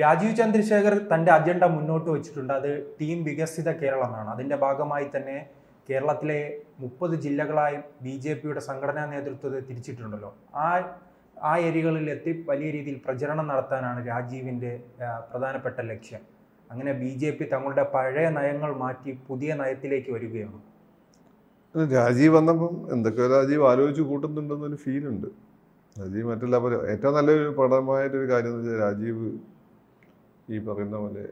രാജീവ് ചന്ദ്രശേഖർ തന്റെ അജണ്ട മുന്നോട്ട് വെച്ചിട്ടുണ്ട്. അത് ടീം വികസിത കേരളമാണ്. അതിന്റെ ഭാഗമായി തന്നെ കേരളത്തിലെ മുപ്പത് ജില്ലകളായി ബി ജെ പിയുടെ സംഘടനാ നേതൃത്വത്തെ തിരിച്ചിട്ടുണ്ടല്ലോ. ആ ആ ഏരിയകളിൽ എത്തി വലിയ രീതിയിൽ പ്രചരണം നടത്താനാണ് രാജീവിന്റെ പ്രധാനപ്പെട്ട ലക്ഷ്യം. അങ്ങനെ ബി ജെ പി തങ്ങളുടെ പഴയ നയങ്ങൾ മാറ്റി പുതിയ നയത്തിലേക്ക് വരികയാണ്. രാജീവ് വന്നപ്പം എന്തൊക്കെ രാജീവ് ആലോചിച്ച് കൂട്ടുന്നുണ്ടെന്നൊരു ഫീലുണ്ട് രാജീവ് മറ്റെല്ലാ ഏറ്റവും നല്ലൊരു പഠനമായിട്ടൊരു കാര്യം എന്ന് വെച്ചാൽ രാജീവ് ഈ പറയുന്ന പോലെ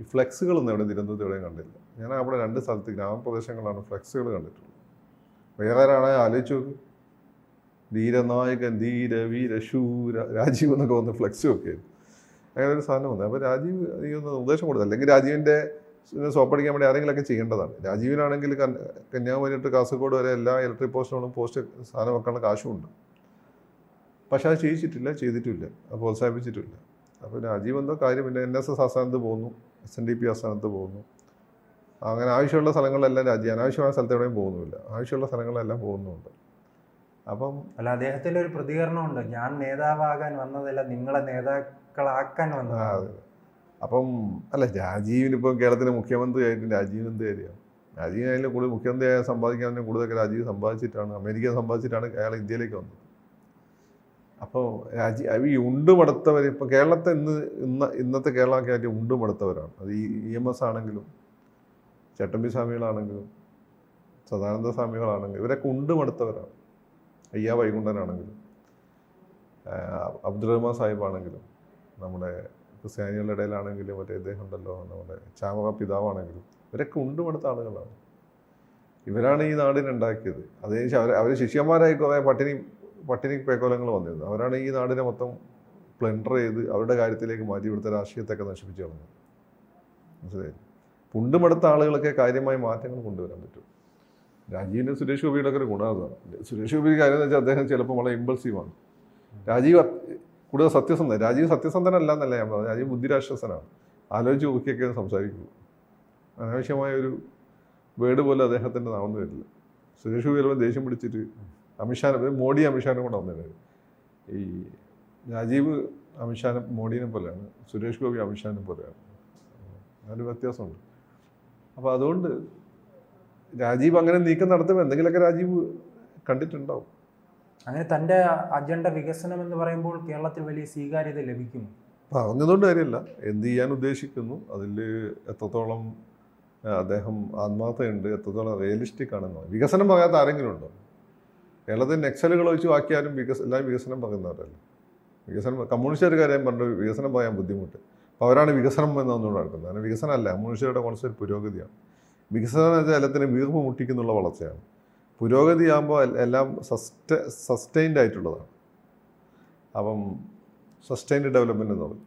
ഈ ഫ്ലെക്സുകളൊന്നും എവിടെ തിരുവനന്തപുരത്ത് എവിടെയും കണ്ടില്ല. ഞാൻ അവിടെ രണ്ട് സ്ഥലത്ത് ഗ്രാമപ്രദേശങ്ങളാണ് ഫ്ലെക്സുകൾ കണ്ടിട്ടുള്ളത്. വേറെ ആരാണെങ്കിൽ ആലോചിച്ച് നോക്ക്. ധീരനായകൻ ധീര വീര ശൂര രാജീവ് എന്നൊക്കെ വന്ന് ഫ്ലെക്സും ഒക്കെ ആയിരുന്നു. അങ്ങനെ ഒരു സാധനം വന്നത് അപ്പോൾ രാജീവ് എനിക്കൊന്ന് ഉദ്ദേശം കൊടുത്തു. അല്ലെങ്കിൽ രാജീവിന്റെ സോപ്പടിക്കാൻ വേണ്ടി ആരെങ്കിലുമൊക്കെ ചെയ്യേണ്ടതാണ്. രാജീവിനാണെങ്കിൽ കന്യാകുമാരി തൊട്ട് കാസർഗോഡ് വരെ എല്ലാ ഇലക്ട്രിക് പോസ്റ്റുകളും പോസ്റ്റ് സാധനം വെക്കാനുള്ള കാശുമുണ്ട്. പക്ഷെ അത് ചെയ്യിച്ചിട്ടില്ല ചെയ്തിട്ടില്ല. പ്രോത്സാഹിപ്പിച്ചിട്ടില്ല. അപ്പോൾ രാജീവ് എന്തോ കാര്യം പിന്നെ എൻ എസ് എസ് ആസ്ഥാനത്ത് പോകുന്നു എസ് എൻ ഡി പി ആസ്ഥാനത്ത് പോകുന്നു. അങ്ങനെ ആവശ്യമുള്ള സ്ഥലങ്ങളിലെല്ലാം രാജ്യം അനാവശ്യമായ സ്ഥലത്ത് എവിടെയും പോകുന്നുമില്ല. ആവശ്യമുള്ള സ്ഥലങ്ങളിലെല്ലാം പോകുന്നുണ്ട്. അപ്പം അല്ല അദ്ദേഹത്തിന്റെ ഒരു പ്രതികരണമുണ്ട്. ഞാൻ നേതാവാകാൻ വന്നതല്ല നിങ്ങളെ നേതാക്കളാക്കാൻ വന്നത്. അപ്പം അല്ല രാജീവിന് ഇപ്പം കേരളത്തിലെ മുഖ്യമന്ത്രി ആയിട്ട് രാജീവിന് എന്ത് കാര്യമാണ്? രാജീവിനായാലും കൂടുതൽ മുഖ്യമന്ത്രിയായ സമ്പാദിക്കാൻ കൂടുതലൊക്കെ രാജീവ് സമ്പാദിച്ചിട്ടാണ് അമേരിക്ക സമ്പാദിച്ചിട്ടാണ് അയാൾ ഇന്ത്യയിലേക്ക് വന്നത്. അപ്പോൾ രാജ്യ ഈ ഉണ്ടുമടുത്തവർ ഇപ്പോൾ കേരളത്തെ ഇന്ന് ഇന്ന ഇന്നത്തെ കേരളമൊക്കെ ആയിട്ട് ഉണ്ടുമടുത്തവരാണ്. അത് ഈ ഇ എം എസ് ആണെങ്കിലും ചട്ടമ്പി സ്വാമികളാണെങ്കിലും സദാനന്ദ സ്വാമികളാണെങ്കിലും ഇവരൊക്കെ ഉണ്ടുമടുത്തവരാണ്. അയ്യ വൈകുണ്ഠനാണെങ്കിലും അബ്ദുൾ റഹ്മാൻ സാഹിബാണെങ്കിലും നമ്മുടെ ക്രിസ്ത്യാനികളുടെ ഇടയിലാണെങ്കിലും മറ്റേ ഇദ്ദേഹം ഉണ്ടല്ലോ നമ്മുടെ ചാമക പിതാവാണെങ്കിലും ഇവരൊക്കെ ഉണ്ടുമടുത്ത ആളുകളാണ്. ഇവരാണ് ഈ നാടിനുണ്ടാക്കിയത്. അതിനുശേഷം അവർ അവർ ശിഷ്യന്മാരായി കുറേ പട്ടിണി പട്ടിണി പേക്കോലങ്ങൾ വന്നിരുന്നത് അവരാണ് ഈ നാടിനെ മൊത്തം പ്ലണ്ടർ ചെയ്ത് അവരുടെ കാര്യത്തിലേക്ക് മാറ്റി ഇവിടുത്തെ രാഷ്ട്രീയത്തൊക്കെ നശിപ്പിച്ചു കളഞ്ഞത്. മനസ്സിലായി? പുണ്ടുമടുത്ത ആളുകളൊക്കെ കാര്യമായ മാറ്റങ്ങൾ കൊണ്ടുവരാൻ പറ്റും. രാജീവിന്റെ സുരേഷ് ഗോപിയുടെ ഒക്കെ ഒരു ഗുണം അതാണ് സുരേഷ് ഗോപിയുടെ കാര്യം എന്ന് വെച്ചാൽ അദ്ദേഹം ചിലപ്പോൾ വളരെ ഇമ്പൾസീവാണ് രാജീവ് കൂടുതൽ സത്യസന്ധൻ രാജീവ് സത്യസന്ധനല്ല എന്നല്ല ഞാൻ പറഞ്ഞത്. രാജീവ് ബുദ്ധിരാക്ഷസനാണ്. ആലോചിച്ച് നോക്കിയൊക്കെ സംസാരിക്കുള്ളൂ അനാവശ്യമായ ഒരു വേർഡ് പോലെ അദ്ദേഹത്തിന്റെ നാമെന്ന് വരില്ല. സുരേഷ് ഗോപി ചിലപ്പോൾ ദേഷ്യം പിടിച്ചിട്ട് അമിത്ഷാനെ മോഡി അമിത്ഷാനും കൂടെ വന്നത് ഈ രാജീവ് അമിത്ഷാനെ മോഡിനെ പോലെയാണ് സുരേഷ് ഗോപി അമിത്ഷാനെ പോലെയാണ്. അതിന് വ്യത്യാസമുണ്ട്. അപ്പോൾ അതുകൊണ്ട് രാജീവ് അങ്ങനെ നീക്കം നടത്തുമ്പോൾ എന്തെങ്കിലുമൊക്കെ രാജീവ് കണ്ടിട്ടുണ്ടാവും അങ്ങനെ തന്റെ അജണ്ട വികസനം എന്ന് പറയുമ്പോൾ കേരളത്തിൽ വലിയ സ്വീകാര്യത ലഭിക്കും പറഞ്ഞതുകൊണ്ട് കാര്യമില്ല. എന്ത് ചെയ്യാൻ ഉദ്ദേശിക്കുന്നു? അതിൽ എത്രത്തോളം അദ്ദേഹം ആത്മാർത്ഥതയുണ്ട് എത്രത്തോളം റിയലിസ്റ്റിക് ആണെന്ന്. വികസനം പറയാത്ത ആരെങ്കിലും ഉണ്ടോ? കേരളത്തിൽ നെക്സലുകൾ വെച്ച് ബാക്കിയാരും വികസ എല്ലാവരും വികസനം പറയുന്നവരല്ല. വികസനം കമ്മ്യൂണിസ്റ്റുകാർ കാര്യം പറഞ്ഞു വികസനം പറയാൻ ബുദ്ധിമുട്ട്. അപ്പോൾ അവരാണ് വികസനം എന്നൊന്നുകൂടെ നടക്കുന്നത്. കാരണം വികസനമല്ല കമ്മ്യൂണിസ്റ്റുകാരുടെ കോൺസെപ്റ്റ് പുരോഗതിയാണ്. വികസനം എന്ന് വെച്ചാൽ എല്ലാത്തിനും വീർപ്പ് മുട്ടിക്കുന്നുള്ള വളർച്ചയാണ്. പുരോഗതിയാകുമ്പോൾ എല്ലാം സസ്റ്റ സസ്റ്റൈൻഡ് ആയിട്ടുള്ളതാണ്. അപ്പം സസ്റ്റൈൻഡ് ഡെവലപ്മെന്റ് എന്ന് പറയും.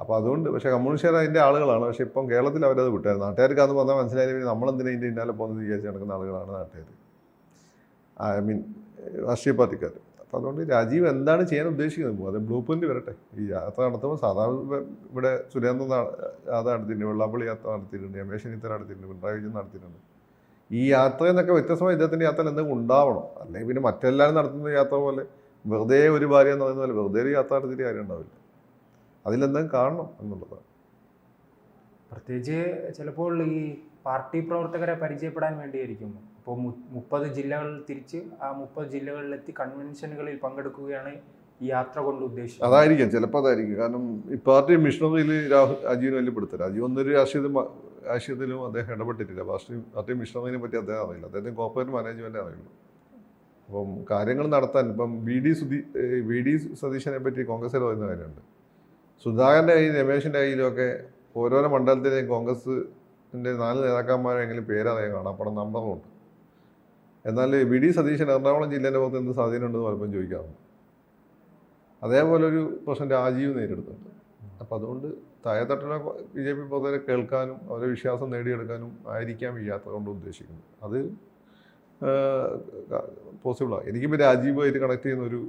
അപ്പോൾ അതുകൊണ്ട് പക്ഷേ കമ്മ്യൂണിസ്റ്റുകാർ അതിന്റെ ആളുകളാണ്. പക്ഷേ ഇപ്പം കേരളത്തിൽ അവരത് വിട്ടായിരുന്നു നാട്ടുകാർക്ക് അത് പറഞ്ഞാൽ മനസ്സിലായി നമ്മളെന്തിനാ ഇതിന്റെ ഇന്നാലെ പോകുന്നത് വിചാരിച്ച് നടക്കുന്ന ആളുകളാണ് നാട്ടുകാർ. ഐ മീൻ രാഷ്ട്രീയ പാർട്ടിക്കാർ. അപ്പോൾ അതുകൊണ്ട് രാജീവ് എന്താണ് ചെയ്യാൻ ഉദ്ദേശിക്കുന്നത്? അത് ബ്ലൂ പ്രിന്റ് വരട്ടെ. ഈ യാത്ര നടത്തുമ്പോൾ സാധാരണ ഇവിടെ സുരേന്ദ്രൻ യാത്ര നടത്തിയിട്ടുണ്ട് വെള്ളാപ്പള്ളി യാത്ര നടത്തിയിട്ടുണ്ട് രമേശ് ചെന്നിത്തല നടത്തിയിട്ടുണ്ട് പിണറായി വിജയൻ നടത്തിയിട്ടുണ്ട്. ഈ യാത്രയിൽ നിന്നൊക്കെ വ്യത്യസ്തമായി ഇദ്ദേഹത്തിന്റെ യാത്ര എന്തെങ്കിലും ഉണ്ടാവണം. അല്ലെങ്കിൽ പിന്നെ മറ്റെല്ലാവരും നടത്തുന്ന യാത്ര പോലെ വെറുതെ ഒരു ഭാര്യ എന്ന് പറയുന്ന പോലെ വെറുതെ ഒരു യാത്ര നടത്തിയിട്ട് കാര്യം ഉണ്ടാവില്ല. അതിലെന്തെങ്കിലും കാണണം എന്നുള്ളതാണ് പ്രത്യേകിച്ച് ചിലപ്പോൾ ഈ പാർട്ടി പ്രവർത്തകരെ പരിചയപ്പെടാൻ വേണ്ടിയായിരിക്കും. ഇപ്പോൾ മുപ്പത് ജില്ലകൾ തിരിച്ച് ആ മുപ്പത് ജില്ലകളിലെത്തി കൺവെൻഷനുകളിൽ പങ്കെടുക്കുകയാണ് ഈ യാത്ര കൊണ്ട് ഉദ്ദേശിച്ചത്. അതായിരിക്കും ചിലപ്പോൾ അതായിരിക്കും. കാരണം ഈ പാർട്ടി മിഷണറിയിൽ രാഹുൽ രാജീവിന് വലിയ രാജീവ് ഒന്നൊരു രാഷ്ട്രീയത്തിലും അദ്ദേഹം ഇടപെട്ടിട്ടില്ല. പാർട്ടി പാർട്ടി മിഷണറിനെ പറ്റി അദ്ദേഹം അറിയില്ല. അദ്ദേഹത്തിന് കോർപ്പറേറ്റ് മാനേജ്മെന്റ് അറിയുള്ളൂ. അപ്പം കാര്യങ്ങൾ നടത്താൻ ഇപ്പം വി ഡി സുധീ വി ഡി സതീശനെ പറ്റി കോൺഗ്രസ്സിൽ പറയുന്ന കാര്യമുണ്ട്. സുധാകരന്റെ കയ്യിൽ രമേശിന്റെ കയ്യിലൊക്കെ ഓരോരോ മണ്ഡലത്തിലെയും കോൺഗ്രസിന്റെ നാല് നേതാക്കന്മാരെങ്കിലും പേരറിയാൻ കാണാം. അപ്പം നമ്പറുണ്ട് എന്നാൽ വി ഡി സതീശൻ എറണാകുളം ജില്ലേന്റെ പുറത്ത് എന്ത് സാധ്യതയുണ്ടെന്ന് പലപ്പോഴും ചോദിക്കാറുണ്ട്. അതേപോലെ ഒരു പ്രശ്നം രാജീവ് നേരിടുന്നുണ്ട്. അപ്പം അതുകൊണ്ട് താഴെത്തട്ടിലെ ബി ജെ പി പ്രവർത്തകരെ കേൾക്കാനും അവരെ വിശ്വാസം നേടിയെടുക്കാനും ആയിരിക്കാം ഈ യാത്ര കൊണ്ട് ഉദ്ദേശിക്കുന്നത്. അത് പോസിബിളാണ് എനിക്കിപ്പോൾ രാജീവുമായിട്ട് കണക്ട് ചെയ്യുന്ന ഒരു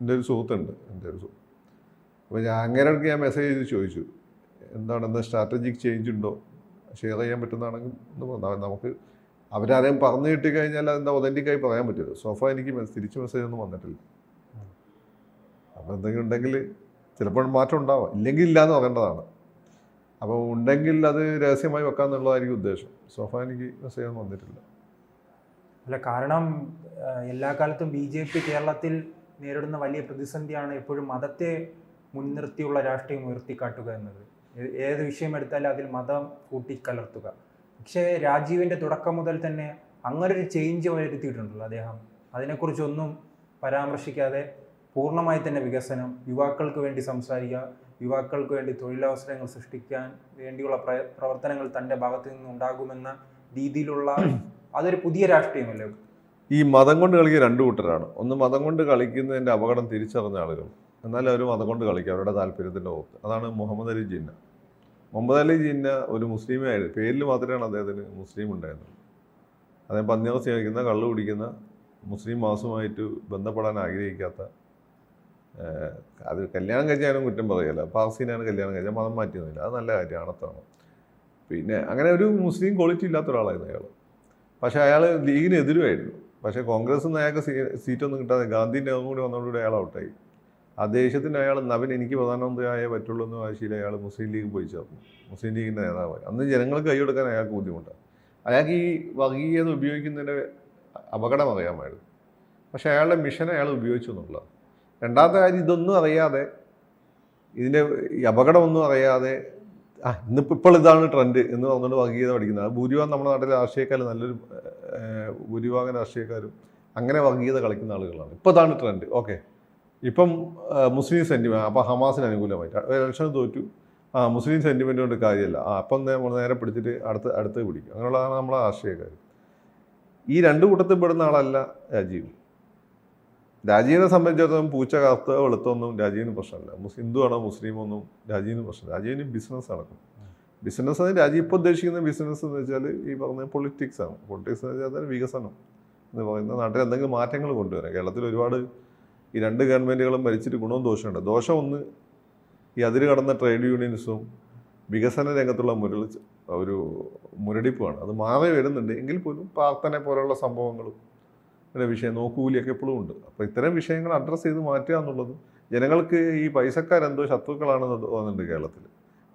എന്റെ ഒരു സുഹൃത്തുണ്ട് എന്റെ ഒരു സുഹൃത്ത്. അപ്പോൾ ഞാൻ അങ്ങനെ ഞാൻ മെസ്സേജ് ചെയ്ത് ചോദിച്ചു എന്താണ് എന്താ സ്ട്രാറ്റജിക് ചേഞ്ച് ഉണ്ടോ? ഷെയർ ചെയ്യാൻ പറ്റുന്നതാണെങ്കിൽ നമുക്ക് അവരാരെയും പറഞ്ഞു കിട്ടി കഴിഞ്ഞാൽ അതെന്താ ഒതന്റിക്കായി പറയാൻ പറ്റില്ല. സോഫ എനിക്ക് തിരിച്ച് മെസ്സേജ് ഒന്നും വന്നിട്ടില്ല. അപ്പോൾ എന്തെങ്കിലും ഉണ്ടെങ്കിൽ ചിലപ്പോൾ മാറ്റം ഉണ്ടാവാം. ഇല്ലെങ്കിൽ ഇല്ല എന്ന് പറയേണ്ടതാണ്. അപ്പോൾ ഉണ്ടെങ്കിൽ അത് രഹസ്യമായി വെക്കാന്നുള്ളതായിരിക്കും ഉദ്ദേശം. സോഫ എനിക്ക് മെസ്സേജ് ഒന്നും വന്നിട്ടില്ല. അല്ല കാരണം എല്ലാ കാലത്തും ബി ജെ പി കേരളത്തിൽ നേരിടുന്ന വലിയ പ്രതിസന്ധിയാണ് എപ്പോഴും മതത്തെ മുൻനിർത്തിയുള്ള രാഷ്ട്രീയം ഉയർത്തിക്കാട്ടുക എന്നത്. ഏത് വിഷയം എടുത്താലും അതിൽ മതം കൂട്ടിക്കലർത്തുക. പക്ഷേ രാജീവിന്റെ തുടക്കം മുതൽ തന്നെ അങ്ങനൊരു ചേഞ്ച് വരുത്തിയിട്ടുണ്ടല്ലോ അദ്ദേഹം. അതിനെക്കുറിച്ചൊന്നും പരാമർശിക്കാതെ പൂർണമായി തന്നെ വികസനം യുവാക്കൾക്ക് വേണ്ടി സംസാരിക്കുക യുവാക്കൾക്ക് വേണ്ടി തൊഴിലവസരങ്ങൾ സൃഷ്ടിക്കാൻ വേണ്ടിയുള്ള പ്ര- പ്രവർത്തനങ്ങൾ തന്റെ ഭാഗത്ത് നിന്ന് ഉണ്ടാകുമെന്ന രീതിയിലുള്ള അതൊരു പുതിയ രാഷ്ട്രീയമല്ലേ? ഈ മതം കൊണ്ട് കളിക്കുക രണ്ടു കൂട്ടരാണ്. ഒന്ന് മതം കൊണ്ട് കളിക്കുന്നതിന്റെ അപകടം തിരിച്ചറിഞ്ഞ ആളുകൾ. എന്നാൽ അവർ മതം കൊണ്ട് കളിക്കുക അവരുടെ താല്പര്യത്തിന്റെ ഓർത്ത് അതാണ് മുഹമ്മദ് അലി ജിന്ന. മുഹമ്മദ് അലി ജിന്ന ഒരു മുസ്ലിമായിരുന്നു പേരിൽ മാത്രമാണ് അദ്ദേഹത്തിന് മുസ്ലിം ഉണ്ടായിരുന്നത്. അദ്ദേഹം പന്നികൾ സ്നേഹിക്കുന്ന കള്ള് കുടിക്കുന്ന മുസ്ലിം മാസവുമായിട്ട് ബന്ധപ്പെടാൻ ആഗ്രഹിക്കാത്ത അത് കല്യാണം കഴിച്ചാലും കുറ്റം പറയല്ല. പാർസീനാണ് കല്യാണം കഴിച്ചാൽ മതം മാറ്റിയൊന്നുമില്ല. അത് നല്ല കാര്യം അണത്താണ് പിന്നെ അങ്ങനെ ഒരു മുസ്ലിം ക്വാളിറ്റി ഇല്ലാത്ത ഒരാളായിരുന്നു അയാൾ. പക്ഷേ അയാൾ ലീഗിനെതിരുമായിരുന്നു. പക്ഷേ കോൺഗ്രസ് നിന്ന് അയാൾക്ക് സീറ്റൊന്നും കിട്ടാതെ ഗാന്ധിന്റെ അതും കൂടി വന്നതോടുകൂടി അയാൾ ഔട്ടായി. ആ ദേശത്തിന്റെ അയാൾ നവൻ എനിക്ക് പ്രധാനമന്ത്രിയായേ പറ്റുള്ളൂ എന്ന് വാശിയിൽ അയാൾ മുസ്ലിം ലീഗ് പോയി ചേർന്നു. മുസ്ലിം ലീഗിന്റെ നേതാവായി അന്ന് ജനങ്ങൾക്ക് കൈയെടുക്കാൻ അയാൾക്ക് ബുദ്ധിമുട്ടാണ് അയാൾക്ക് ഈ വർഗീയത ഉപയോഗിക്കുന്നതിന്റെ അപകടം അറിയാമായിരുന്നു. പക്ഷേ അയാളുടെ മിഷൻ അയാൾ ഉപയോഗിച്ചു എന്നുള്ളതാണ്. രണ്ടാമത്തെ കാര്യം ഇതൊന്നും അറിയാതെ ഇതിന്റെ ഈ അപകടമൊന്നും അറിയാതെ ആ ഇന്നിപ്പോൾ ഇപ്പോൾ ഇതാണ് ട്രെൻഡ് എന്ന് പറഞ്ഞുകൊണ്ട് വർഗീയത പഠിക്കുന്നത്. അത് ഭൂരിഭാഗം നമ്മുടെ നാട്ടിലെ രാഷ്ട്രീയക്കാർ നല്ലൊരു ഭൂരിഭാഗം രാഷ്ട്രീയക്കാരും അങ്ങനെ വർഗീയത കളിക്കുന്ന ആളുകളാണ്. ഇപ്പോൾ ഇതാണ് ട്രെൻഡ്. ഓക്കെ. ഇപ്പം മുസ്ലിം സെന്റിമെന്റ് അപ്പോൾ ഹമാസിന് അനുകൂലമായിട്ട്. ഇലക്ഷൻ തോറ്റു. ആ മുസ്ലിം സെന്റിമെന്റ് കൊണ്ട് കാര്യമല്ല ആ അപ്പം നമ്മൾ നേരെ പിടിച്ചിട്ട് അടുത്ത് അടുത്ത് പിടിക്കും. അങ്ങനെയുള്ളതാണ് നമ്മളെ രാഷ്ട്രീയക്കാർ ഈ രണ്ട് കൂട്ടത്തിൽ പെടുന്ന ആളല്ല രാജീവ്. രാജീവിനെ സംബന്ധിച്ചിടത്തോളം പൂച്ച കറുത്ത വെളുത്തൊന്നും രാജീവിന് പ്രശ്നമല്ല. മുസ് ആണോ മുസ്ലിമോ ഒന്നും രാജീവിന് പ്രശ്നമില്ല. രാജീവിന് ബിസിനസ് നടക്കും. ബിസിനസ് എന്ന് രാജീവ് ഇപ്പോൾ ഉദ്ദേശിക്കുന്ന ബിസിനസ് എന്ന് വെച്ചാൽ ഈ പറഞ്ഞ പൊളിറ്റിക്സ് ആണ്. പൊളിറ്റിക്സ് എന്ന് വെച്ചാൽ വികസനം എന്ന് പറയുന്ന നാട്ടിൽ എന്തെങ്കിലും മാറ്റങ്ങൾ കൊണ്ടുവരാം. കേരളത്തിൽ ഒരുപാട് ഈ രണ്ട് ഗവൺമെന്റുകളും ഭരിച്ചിട്ട് ഗുണവും ദോഷമുണ്ട് ദോഷം ഒന്ന് ഈ അതിര് കടന്ന ട്രേഡ് യൂണിയൻസും വികസന രംഗത്തുള്ള മുരളി ഒരു മുരടിപ്പുമാണ്. അത് മാറി വരുന്നുണ്ട്. എങ്കിൽ പോലും പ്രാർത്ഥന പോലുള്ള സംഭവങ്ങളും പിന്നെ വിഷയം നോക്കൂലിയൊക്കെ എപ്പോഴും ഉണ്ട്. അപ്പോൾ ഇത്തരം വിഷയങ്ങൾ അഡ്രസ്സ് ചെയ്ത് മാറ്റുക എന്നുള്ളത് ജനങ്ങൾക്ക് ഈ പൈസക്കാരെന്തോ ശത്രുക്കളാണെന്ന് തോന്നുന്നുണ്ട് കേരളത്തിൽ.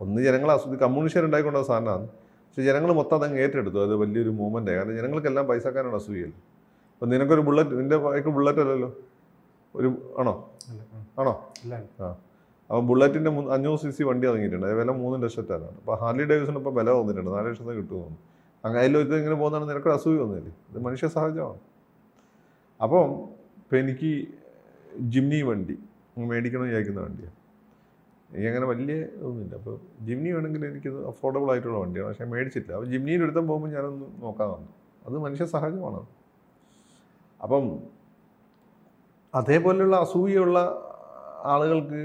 ഒന്ന് ജനങ്ങൾ അസുഖം കമ്മ്യൂണിഷൻ ഉണ്ടായിക്കൊണ്ട സാധനമാണ്. പക്ഷേ ജനങ്ങൾ മൊത്തം അതങ്ങ് ഏറ്റെടുത്തു. അത് വലിയൊരു മൂവ്മെന്റ് കാരണം ജനങ്ങൾക്കെല്ലാം പൈസക്കാരാണ് അസൂയല്ല അപ്പോൾ നിനക്കൊരു ബുള്ളറ്റ് നിന്റെ ബൈക്ക് ബുള്ളറ്റ് അല്ലല്ലോ. ഒരു ആണോ? ആണോ? ആ. അപ്പോൾ ബുള്ളറ്റിന്റെ അഞ്ഞൂറ് സി സി വണ്ടി ഇറങ്ങിയിട്ടുണ്ട്. അത് വില മൂന്ന് ലക്ഷത്തിലാണ് അപ്പോൾ ഹാർലി ഡേവിസിന് ഇപ്പോൾ വില വന്നിട്ടുണ്ട് നാല് ലക്ഷത്തിന് കിട്ടുമെന്ന് അങ്ങനെ ഇത് ഇങ്ങനെ പോകുന്നതാണ് നിനക്ക് അസൂയ വന്നില്ലേ ഇത് മനുഷ്യ സഹജമാണ്. അപ്പം ഇപ്പം എനിക്ക് ജിംനി വണ്ടി മേടിക്കണം വിചാരിക്കുന്ന വണ്ടിയാണ് എനിക്ക് അങ്ങനെ വലിയ ഇതൊന്നുമില്ല. അപ്പോൾ ജിംനി വേണമെങ്കിൽ എനിക്കത് അഫോർഡബിൾ ആയിട്ടുള്ള വണ്ടിയാണ്. പക്ഷേ മേടിച്ചില്ല അപ്പോൾ ജിംനിയിൽ എടുത്താൽ പോകുമ്പോൾ ഞാനൊന്ന് നോക്കാൻ വന്നു. അത് മനുഷ്യ സഹജമാണ് അപ്പം അതേപോലെയുള്ള അസൂയുള്ള ആളുകൾക്ക്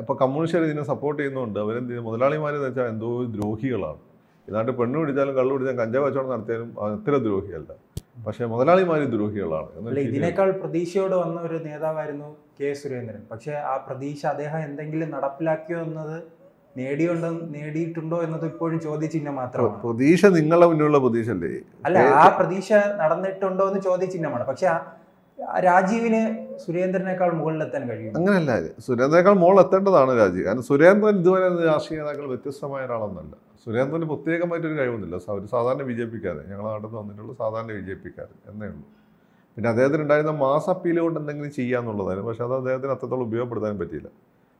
ഇപ്പോൾ കമ്മ്യൂണിസ്റ്റുകാർ ഇതിനെ സപ്പോർട്ട് ചെയ്യുന്നുണ്ട്. അവരെന്ത് മുതലാളിമാരെന്ന് വെച്ചാൽ എന്തോ ദ്രോഹികളാണ്. ഇതാണ്ട് പെണ്ണ് പിടിച്ചാലും കള്ളു പിടിച്ചാലും കഞ്ചാവ് കച്ചവടം നടത്തിയാലും അത്ര ദ്രോഹിയല്ല. പക്ഷേ മുതലാളിമാർ ദ്രോഹികളാണ്. ഇതിനേക്കാൾ പ്രതീക്ഷയോട് വന്ന ഒരു നേതാവായിരുന്നു കെ സുരേന്ദ്രൻ. പക്ഷേ ആ പ്രതീക്ഷ അദ്ദേഹം എന്തെങ്കിലും നടപ്പിലാക്കിയോ എന്നത് നേടിയുണ്ടോ നേടിയിട്ടുണ്ടോ എന്നത് ഇപ്പോഴും ചോദ്യചിഹ്നം മാത്രമാണ്. പ്രതീക്ഷ നിങ്ങളുടെ മുന്നിലുള്ള പ്രതീക്ഷ അല്ലേ അല്ല ആ പ്രതീക്ഷ നടന്നിട്ടുണ്ടോ എന്ന് ചോദ്യചിഹ്നമാണ്. പക്ഷെ രാജീവിന് സുരേന്ദ്രനേക്കാൾ മുകളിലെത്താൻ കഴിയും അങ്ങനെയല്ല സുരേന്ദ്രനേക്കാൾ മുകളിൽ എത്തേണ്ടതാണ് രാജീവ്. കാരണം സുരേന്ദ്രൻ ഇതുവരെ രാഷ്ട്രീയ നേതാക്കൾ വ്യത്യസ്തമായ ഒരാളൊന്നല്ല സുരേന്ദ്രന് പ്രത്യേകമായിട്ടൊരു കഴിവൊന്നുമില്ല ഒരു സാധാരണ ബി ജെ ഞങ്ങളുടെ നാട്ടിൽ നിന്ന് വന്നിട്ടുള്ള സാധാരണ ബി എന്നേ ഉള്ളൂ. പിന്നെ അദ്ദേഹത്തിന് ഉണ്ടായിരുന്ന മാസ് അപ്പീൽ കൊണ്ട് എന്തെങ്കിലും ചെയ്യാന്നുള്ളതായിരുന്നു പക്ഷേ അത് അദ്ദേഹത്തിന് അത്രത്തോളം ഉപയോഗപ്പെടുത്താൻ പറ്റിയില്ല.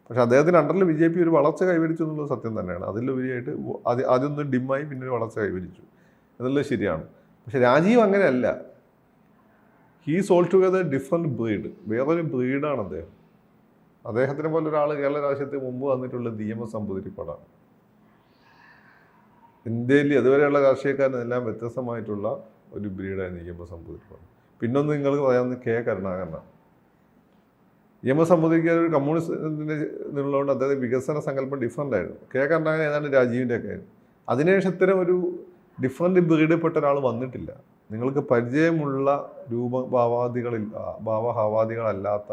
പക്ഷേ അദ്ദേഹത്തിന് അണ്ടറിൽ ബി ജെ പി ഒരു വളർച്ച കൈവരിച്ചു എന്നുള്ളത് സത്യം തന്നെയാണ്. അതിലുപരിയായിട്ട് ആദ്യം ഒന്ന് ഡിമ്മായി പിന്നെ ഒരു വളർച്ച കൈവരിച്ചു. എന്നുള്ളത് ശരിയാണ്. പക്ഷേ രാജീവ് അങ്ങനെയല്ല. He's all together different breed വേറൊരു ബ്രീഡാണ് അദ്ദേഹം. അദ്ദേഹത്തിനെ പോലെ ഒരാൾ കേരള രാഷ്ട്രീയത്തിൽ മുമ്പ് വന്നിട്ടുള്ള നിയമ സമ്പുതിരിപ്പാടാണ് ഇന്ത്യയിൽ അതുവരെയുള്ള രാഷ്ട്രീയക്കാരനെല്ലാം വ്യത്യസ്തമായിട്ടുള്ള ഒരു ബ്രീഡായി നിയമ സമ്പുതിരിപ്പാണ് പിന്നൊന്ന് നിങ്ങൾക്ക് പറയാവുന്ന കെ കരുണാകരനാണ്. എസ് സമ്മതിക്കാൻ ഒരു കമ്മ്യൂണിസ്റ്റിന്റെ നിന്നുള്ളതുകൊണ്ട് അദ്ദേഹം വികസന സങ്കല്പം ഡിഫറന്റ് ആയിരുന്നു. കെ കരുണാകരൻ ഏതാണ്ട് രാജീവിന്റെ ഒക്കെ ആയിരുന്നു. അതിനുശേഷം ഇത്തരം ഒരു ഡിഫറന്റ് ബ്രീഡിൽപ്പെട്ട ഒരാൾ വന്നിട്ടില്ല. നിങ്ങൾക്ക് പരിചയമുള്ള രൂപഭാവാദികളിൽ ഭാവഹാവാദികളല്ലാത്ത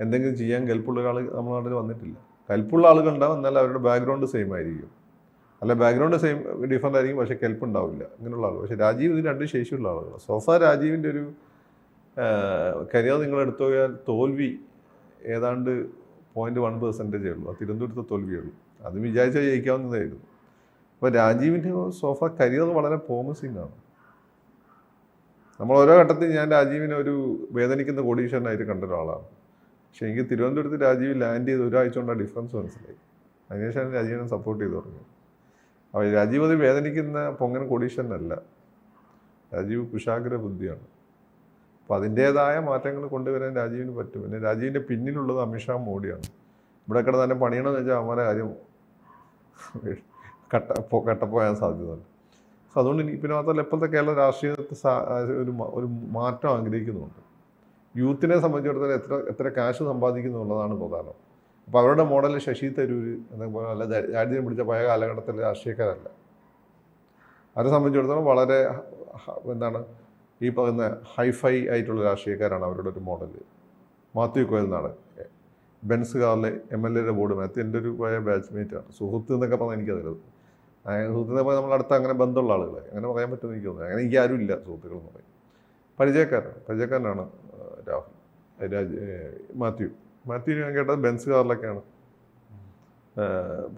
എന്തെങ്കിലും ചെയ്യാൻ കെൽപ്പുള്ള ഒരാൾ നമ്മുടെ നാട്ടിൽ വന്നിട്ടില്ല. കെൽപ്പുള്ള ആളുകൾ ഉണ്ടാവും എന്നാൽ അവരുടെ ബാക്ക്ഗ്രൗണ്ട് സെയിം ആയിരിക്കും. അല്ല ബാക്ക്ഗ്രൗണ്ട് സെയിം ഡിഫറന്റ് ആയിരിക്കും പക്ഷേ കെൽപ്പ് ഉണ്ടാവില്ല ഇങ്ങനെയുള്ള ആളുകൾ. പക്ഷേ രാജീവ് ഇതിന് രണ്ട് ശേഷിയുള്ള ആളുകൾ സോഫ രാജീവിന്റെ ഒരു കരിയർ നിങ്ങൾ എടുത്തു പോയാൽ തോൽവി ഏതാണ്ട് പോയിന്റ് വൺ പെർസെന്റേജേ ഉള്ളൂ. അത് തിരുവനന്തപുരത്ത് തോൽവിയുള്ളൂ അത് വിചാരിച്ചാൽ ജയിക്കാവുന്നതായിരുന്നു അപ്പോൾ രാജീവിന്റെ സോഫ കരിയർ വളരെ പ്രോമിസിങ് ആണ്. നമ്മൾ ഓരോ ഘട്ടത്തിൽ ഞാൻ രാജീവിനെ ഒരു വേദനിക്കുന്ന കോടീശ്വരനായിട്ട് കണ്ട ഒരാളാണ് പക്ഷേ എനിക്ക് തിരുവനന്തപുരത്ത് രാജീവ് ലാൻഡ് ചെയ്ത് ഒരാഴ്ച കൊണ്ട് ഡിഫറൻസ് മനസ്സിലായി. അതിനുശേഷം രാജീവിനെ സപ്പോർട്ട് ചെയ്ത് തുടങ്ങി. അപ്പോൾ രാജീവ് അത് വേദനിക്കുന്ന പൊങ്ങൻ കോടീശ്വരനല്ല. രാജീവ് കുശാഗ്ര ബുദ്ധിയാണ്. അപ്പോൾ അതിന്റേതായ മാറ്റങ്ങൾ കൊണ്ടുവരാൻ രാജീവിന് പറ്റും. പിന്നെ രാജീവിന്റെ പിന്നിലുള്ളത് അമിത്ഷാ മോഡിയാണ്. ഇവിടെ കിടന്ന് തന്നെ പണിയണമെന്ന് വെച്ചാൽ അവന്മാരെ കാര്യം കട്ട കട്ടപ്പോയാൻ സാധ്യതയുണ്ട്. സോ അതുകൊണ്ട് ഇനി പിന്നെ മാത്രമല്ല ഇപ്പോഴത്തെ കേരള രാഷ്ട്രീയത്തെ ഒരു ഒരു മാറ്റം ആഗ്രഹിക്കുന്നുണ്ട്. യൂത്തിനെ സംബന്ധിച്ചിടത്തോളം എത്ര എത്ര കാശ് സമ്പാദിക്കുന്നു എന്നുള്ളതാണ് പ്രധാനം അപ്പോൾ അവരുടെ മോഡൽ ശശി തരൂർ എന്നപോലെ അല്ല ദാരിദ്ര്യം പിടിച്ച പഴയ കാലഘട്ടത്തിലെ രാഷ്ട്രീയക്കാരല്ല. അവരെ സംബന്ധിച്ചിടത്തോളം വളരെ എന്താണ് ഈ പറയുന്ന ഹൈഫൈ ആയിട്ടുള്ള രാഷ്ട്രീയക്കാരാണ് അവരുടെ ഒരു മോഡൽ മാത്യു കോയൽ എന്നാണ്. ബെൻസ് കാറിലെ എം എൽ എയുടെ ബോർഡ് മാത്യു എന്റെ ഒരു പഴയ ബാച്ച്മേറ്റാണ് സുഹൃത്ത് എന്നൊക്കെ പറഞ്ഞാൽ എനിക്കറിയില്ല സുഹൃത്തിനെ പറഞ്ഞാൽ നമ്മളടുത്ത് അങ്ങനെ ബന്ധമുള്ള ആളുകൾ അങ്ങനെ പറയാൻ പറ്റുമെന്ന് എനിക്ക് തോന്നുന്നു അങ്ങനെ എനിക്ക് ആരും ഇല്ല സുഹൃത്തുക്കൾ എന്ന് പറയും. പരിചയക്കാരൻ പരിചയക്കാരനാണ് രാഹുൽ. രാജ് മാത്യു. മാത്യു ഞാൻ കേട്ടത് ബെൻസ് കാറിലൊക്കെയാണ്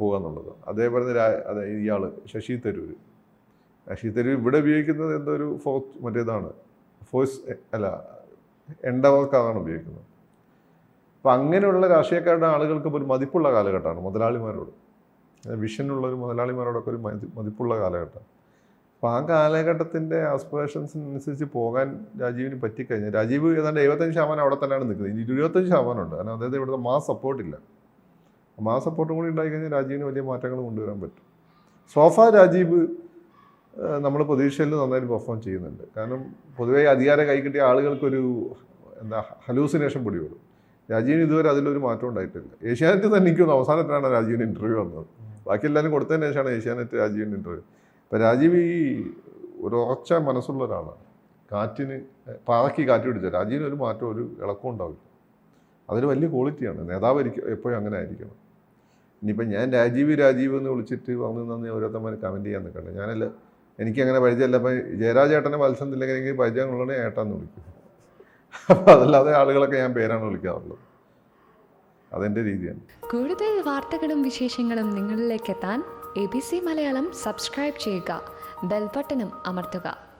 പോകാന്നുള്ളത്. അതേപോലെ രാ അതെ ഇയാൾ ശശി തരൂർ. ശശി തരൂർ ഇവിടെ ഉപയോഗിക്കുന്നത് എന്തോ ഒരു ഫോ മറ്റേതാണ്? ഫോഴ്സ് അല്ല എൻഡവർക്കാണ് ഉപയോഗിക്കുന്നത്. അപ്പം അങ്ങനെയുള്ള രാഷ്ട്രീയക്കാരുടെ ആളുകൾക്ക് ഒരു മതിപ്പുള്ള കാലഘട്ടമാണ് മുതലാളിമാരോട്. വിഷനുള്ള ഒരു മുതലാളിമാരോടൊക്കെ ഒരു മതി മതിപ്പുള്ള കാലഘട്ടം. അപ്പോൾ ആ കാലഘട്ടത്തിന്റെ ആസ്പിറേഷൻസിനനുസരിച്ച് പോകാൻ രാജീവിന് പറ്റിക്കഴിഞ്ഞാൽ രാജീവ് ഏതാണ്ട് എഴുപത്തഞ്ച് ശതമാനം അവിടെ തന്നെയാണ് നിൽക്കുന്നത്. ഇനി ഇരുപത്തഞ്ച് ശതമാനം ഉണ്ട്. കാരണം അതായത് ഇവിടുത്തെ മാസ് സപ്പോർട്ടില്ല മാസ് സപ്പോർട്ടും കൂടി ഉണ്ടായിക്കഴിഞ്ഞാൽ രാജീവിന് വലിയ മാറ്റങ്ങൾ കൊണ്ടുവരാൻ പറ്റും. സോഫ രാജീവ് നമ്മൾ പ്രതീക്ഷയിൽ നന്നായിട്ട് പെർഫോം ചെയ്യുന്നുണ്ട്. കാരണം പൊതുവേ അധികാരം കൈ കിട്ടിയ ആളുകൾക്കൊരു എന്താ ഹലൂസിനേഷൻ പിടിപെടും രാജീവിന് ഇതുവരെ അതിലൊരു മാറ്റം ഉണ്ടായിട്ടില്ല. ഏഷ്യാനെറ്റ് തന്നെ എനിക്കൊന്ന് അവസാനത്തിലാണ് രാജീവിന് ഇന്റർവ്യൂ വന്നത്. ബാക്കി എല്ലാവരും കൊടുത്തതിന് ശേഷമാണ് ഏഷ്യാനെറ്റ് രാജീവിന്റെ ഇന്റർവ്യൂ അപ്പോൾ രാജീവ് ഈ ഒരു ഉറച്ച മനസ്സുള്ള ഒരാളാണ്. കാറ്റിന് പാറക്കി കാറ്റ് പിടിച്ച രാജീവിന് ഒരു മാറ്റം ഒരു ഇളക്കം ഉണ്ടാവില്ല. അതൊരു വലിയ ക്വാളിറ്റിയാണ് നേതാവ് എപ്പോഴും അങ്ങനെ ആയിരിക്കണം. ഇനിയിപ്പോൾ ഞാൻ രാജീവ് രാജീവ് എന്ന് വിളിച്ചിട്ട് വന്നു നിന്ന് ഓരോരുത്തന്മാർ കമന്റ് ചെയ്യാൻ നിൽക്കണ്ട. ഞാനല്ല എനിക്കങ്ങനെ പരിചയമല്ല. അപ്പം ജയരാജേട്ടനെ മത്സരത്തില്ലെങ്കിൽ എനിക്ക് പരിചയം ഉള്ളവനെ ഏട്ടാന്ന് വിളിക്കും. അപ്പോൾ അതല്ലാതെ ആളുകളൊക്കെ ഞാൻ പേരാണ് വിളിക്കാറുള്ളത്. അതെന്റെ രീതിയാണ്. കൂടുതൽ വാർത്തകളും വിശേഷങ്ങളും നിങ്ങളിലേക്ക് എത്താൻ A B C Malayalam subscribe ചെയ്യുക. ബെൽബട്ടനും അമർത്തുക.